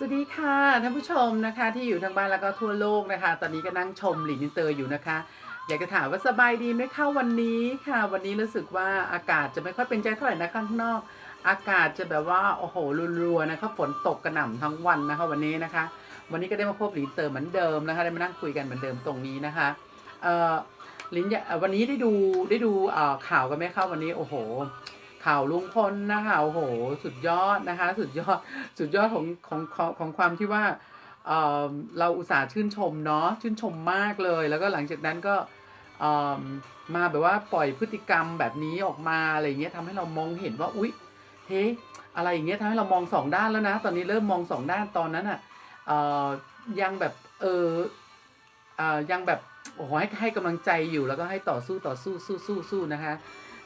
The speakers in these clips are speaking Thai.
สวัสดีค่ะท่านผู้ชมนะคะ ที่อยู่ทางบ้านแล้วก็ทั่วโลกนะคะ ตอนนี้ก็นั่งชมหลินอินเตอร์อยู่นะคะ อยากจะถามว่าสบายดีไหมคะวันนี้ค่ะ วันนี้รู้สึกว่าอากาศจะไม่ค่อยเป็นใจเท่าไหร่นะข้างนอก อากาศจะแบบว่าโอ้โหรัวๆนะคะฝนตกกระหน่ำทั้งวันนะคะ วันนี้นะคะ วันนี้ก็ได้มาพบหลินเตอร์เหมือนเดิมนะคะ ได้มานั่งคุยกันเหมือนเดิมตรงนี้นะคะเออลินวันนี้ได้ดูได้ดูข่าวกันไหมคะวันนี้โอ้โห ข่าวลุงพลนะคะโอ้โหสุดยอดนะคะ สุดยอดสุดยอดของของของของความที่ว่าเเราอุตส่าห์ชื่นชมเนาะชื่นชมมากเลย แล้วก็หลังจากนั้นก็มาแบบว่าปล่อยพฤติกรรมแบบนี้ออกมาอะไรเงี้ยทำให้เรามองเห็นว่าอุ๊ยเฮ้อะไรอย่างเงี้ยทำให้เรามองสองด้านแล้วนะ ตอนนี้เริ่มมองสองด้านตอนนั้นอะเอ่อยังแบบเอออยังแบบโอ้โหให้ให้กำลังใจอยู่แล้วก็ให้ต่อสู้ต่อสู้สู้สู้สู้นะคะ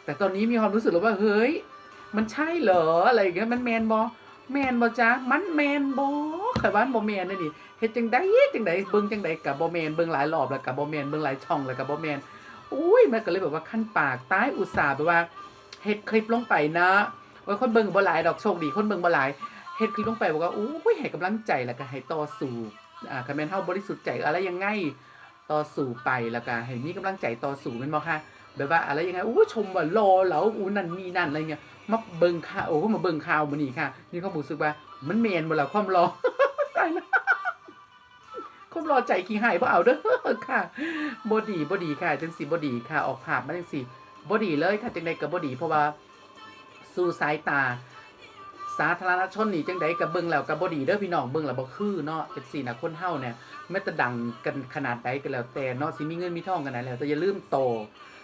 แต่ตอนนี้มีความรู้สึกแล้วว่าเฮ้ย มันใช่เหรออะไรอย่างเงี้ยมันแมนบอแมนบอจ้ามันแมนบอข่อยว่าบ่แมนนี่นี่เฮ็ดจังไดจังไดเบิ่งจังไดกับบ่แมนเบิ่งหลายรอบแล้วกับบ่แมนเบิ่งหลายช่องแล้วกับบ่แมนอุ้ยมันก็เลยแบบว่าขั้นปากตายอุตส่าห์แบบว่าเฮ็ดคลิปลงไปนะว่าคนเบิ่งบ่หลายดอกโชคดีคนเบิ่งบ่หลายเฮ็ดคลิปลงไปบอกว่าอุ้ยให้กำลังใจแล้วก็ให้ต่อสู้อ่าคันแม่นเฮาบริสุทธิ์ใจอะไรยังไงต่อสู้ไปแล้วก็ให้มีกำลังใจต่อสู้แม่นบ่คะ แบบว่าอะไรยังไงอู้ชมว่ารอแล้วอู้นั่นนี่นั่นอะไรเงี้ยมาเบิ่งข่าวโอ้มาเบิ่งข่าวมื้อนี้ค่ะ นี่เขารู้สึกว่า มันแมนบ่ละความรอตายแล้วความรอใจขี้หายบ่เอาเด้อค่ะบ่ดีบ่ดีค่ะจังสิบ่ดีค่ะ ออกภาพมาจังสิบ่ดีเลยค่ะจังไดก็บ่ดีเพราะว่าสู่สายตา สาธารณชนนี่จังไดก็เบิ่งแล้วก็บ่ดีเด้อพี่น้องเบิ่งแล้วบ่คือเนาะจังซี่นะคนเฮาเนี่ยแม้แต่ดังกันขนาดใดก็แล้วแต่เนาะสิมีเงินมีทองกันนั้นแล้วแต่อย่าลืมโต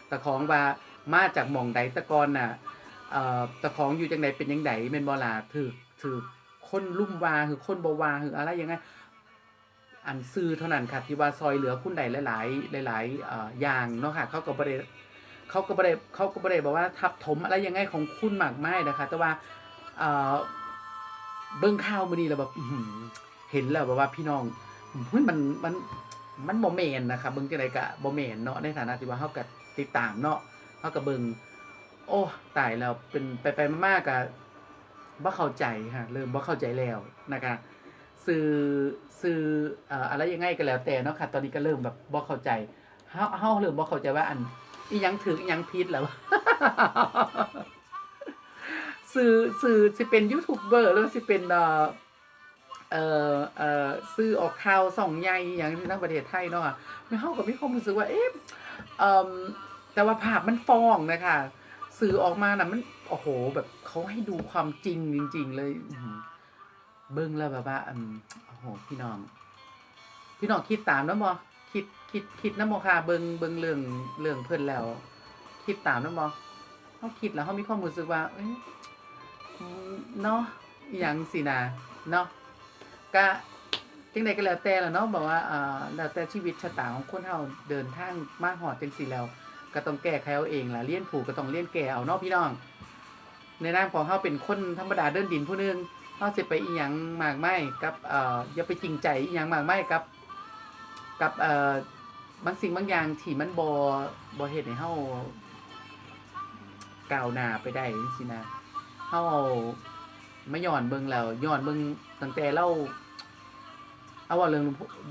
แต่ของว่ามาจากหม่องใดตะกอนน่ะเอ่อเจ้าของอยู่จังใดเป็นยังไงแม่นบ่ล่ะถือถือคนลุ่มวาคือคนบ่วาคืออะไรยังไงอันซื้อเท่านั้นค่ะที่ว่าซอยเหลือคุณใดหลาย ๆ หลายๆเอ่ออย่างเนาะค่ะเขาก็บ่ได้เขาก็บ่ได้เขาก็บ่ได้บอกว่าทับถมอะไรยังไงของคุณมากมายนะคะ แต่ว่าเอ่อเบิ่งข่าวมื้อนี้แล้วแบบเห็นแล้วแบบว่าพี่น้องเฮ้ยมันมันมันบ่แม่นนะคะเบิ่งจังไดก็บ่แม่นเนาะในฐานะที่ว่าเฮาก็ ติดตามเนาะเฮาก็เบิงโอ้ตายแล้วเป็นไปไปมากๆอะบ่เข้าใจค่ะเริ่มบ่เข้าใจแล้วนะคะสื่อสื่อออะไรยังไงก็แล้วแต่เนาะค่ะ ตอนนี้ก็เริ่มแบบบ่เข้าใจเฮาเฮาเริ่มบ่เข้าใจว่าอันอียังถึกอียังผิดแล้วสื่อสื่อสิเป็นยูทูบเบอร์หรือว่าสิเป็นเอ่อเอ่อเอ่อสื่อออกข่าวส่องใหญ่อย่างที่ทั้งประเทศไทยเนาะไม่เฮาก็มีความรู้สึกว่าเอ๊ะเอ่อ แต่ว่าภาพมันฟ้องนะคะสื่อออกมาน่ะมันโอ้โห แบบเขาให้ดูความจริงจริง ๆ เลยเบิ่งแล้วแบบว่าโอ้โหพี่น้อง พี่น้องคิดตามนะบ่คิดคิดคิดนะบ่ค่ะเบิ่งเบิ่งเรื่องเรื่องเพิ่นแล้ว คิดตามนะบ่เฮาคิดแล้วเฮามีความรู้สึกว่า เอ้ยเนาะอหยังสินะเนาะก็จังใดก็แล้วแต่ละเนาะบอกว่าอ่าแล้วแต่ชีวิตชะตาของคนเฮาเดินทางมาฮอดจังซี่แล้ว ก็ต้องแก้ไขเอาเองล่ะเลี้ยนผูกก็ต้องเลี้ยนแก่เอาเนาะพี่น้อง ในนามของเขาเป็นคนธรรมดาเดินดินผู้นึงเขาสิไปอีหยังมากไม่กับเอ่ออย่าไปจริงใจอีหยังมากไม่กับ กับเอ่อบางสิ่งบางอย่างที่มันบ่บ่เฮ็ดให้เฮาก้าวหน้าไปได้จังซี่นะเฮาไม่ย้อนเบิ่งแล้วย้อนเบิ่งตั้งแต่เราเอาว่าเรื่อง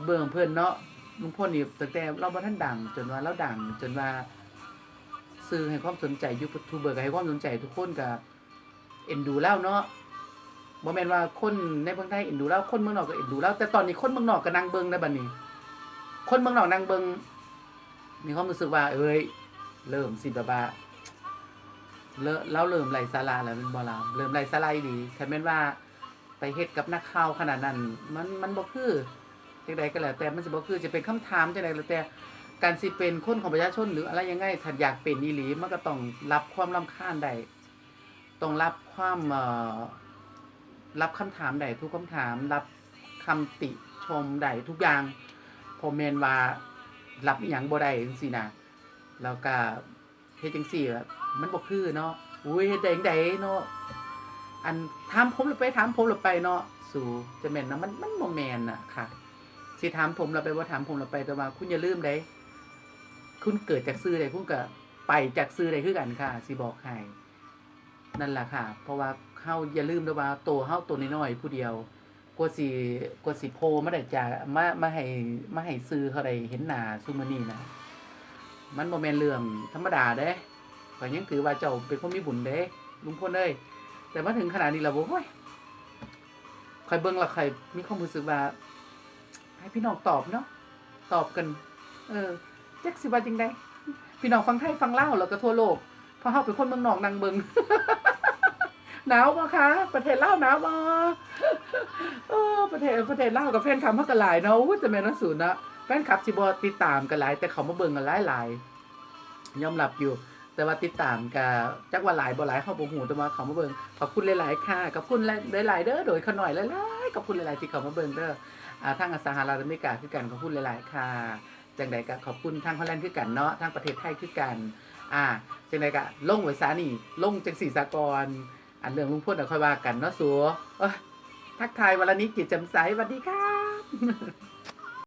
เบิ่งเพิ่อนเนาะลุงพลนี่ตั้งแต่เราบ่ทันดัง จนว่าเราดังจนว่า สื่อให้ความสนใจยูทูบเบอร์ก็ให้ความสนใจทุกคนก็เอ็นดูแล้วเนาะบ่แม่นว่าคนในเมืองไทยเอ็นดูแล้วคนเมืองนอกก็เอ็นดูแล้วแต่ตอนนี้คนเมืองนอกก็นั่งเบิงได้บัดนี้ คนเมืองนอกนั่งเบิงมีความรู้สึกว่า เอ้ยเริ่มสิบบาเริ่าเริ่มไร้สาระแล้วแมันบ่ล่ะเริ่มไร้สาระอีหลีคันแม่นว่าไปเฮ็ดกับนักข่าวขนาดนั้น มันมันบ่คือจังใดก็แล้วแต่มันสิบ่คือจะเป็นคำถามจังใดก็แล้วแต่ การสิเป็นคนของประชาชนหรืออะไรยังไงถ้าอยากเป็นอีหลีมันก็ต้องรับความรำคาญได้ต้องรับความรับคำถามได้ทุกคำถาม รับคำติชมได้ทุกอย่างพอแม่นว่ารับอีหยังบ่ได้จังซี่นะแล้วก็เฮ็ดจังซี่มันบ่คือเนาะอุ้ยเฮ็ดได้จังไดเนาะอันถามผมแล้วไปถามผมแล้วไปเนาะสู่จะแม่นนะมันมันบ่แม่นน่ะค่ะสิถามผมเราไปว่าถามผมเราไปแต่ว่าคุณอย่าลืมได้ คุณเกิดจากซื้อใดคุณก็ไปจากซื้อใดคือกันค่ะสิบอกให้นั่นแหละค่ะ เพราะว่าเฮาอย่าลืมด้วยว่าตัวเฮาตัวน้อยๆผู้เดียวกลัวสิกลัวสิโพมาได้จากมามาให้มาให้ซื้อเขาได้เห็นหน้าซุมื้อนี้นะมันบ่แม่นเรื่องธรรมดาเด้ข่อยยังถือว่าเจ้าเป็นคนมีบุญเด้ลุงพลเอ้ยแต่มาถึงขนาดนี้แล้วโอ้ยข่อยเบิ่งล้วข่อยมีความรู้สึกว่าให้พี่น้องตอบเนาะตอบกัน เออ จักสิว่าจังไดพี่น้องฟังไทยฟังเล่าแล้วก็ทั่วโลกเพราะเฮาเป็นคนเมืองนอกนั่งเบิงหนาวบ่คะ ประเทศลาวหนาวบ่เออประเทศประเทศลาวกับแฟนคลับเฮาก็หลายเนาะอู้จะแม่นว่าศูนนะแฟนคลับสิบ่ติดตามกันหลาย แต่เขามาเบิ่งกันหลายๆยอมรับอยู่ แต่ว่าติดตามก็จักว่าหลายบ่หลายเฮาบ่ฮู้แต่ว่าเขามาเบิ่งขอบคุณหลายๆค่ะขอบคุณหลายๆเด้อโดยเขาหน่อยหลายๆขอบคุณหลายๆที่เขามาเบิ่งเด้ออ่าทางสหรัฐอเมริกาคือกันขอบคุณหลายๆค่ะ จังใดก็ขอบคุณทางฮอลแลนด์คือกันเนาะทางประเทศไทยคือกัน อ่าจังใดก็ลงไว้ซานี่ลงจังสีสากรอันเรื่องลุงพลเดี๋ยวค่อยว่ากันเนาะสัวทักทายวันลนี้กิจจำใสสวัสดีครับ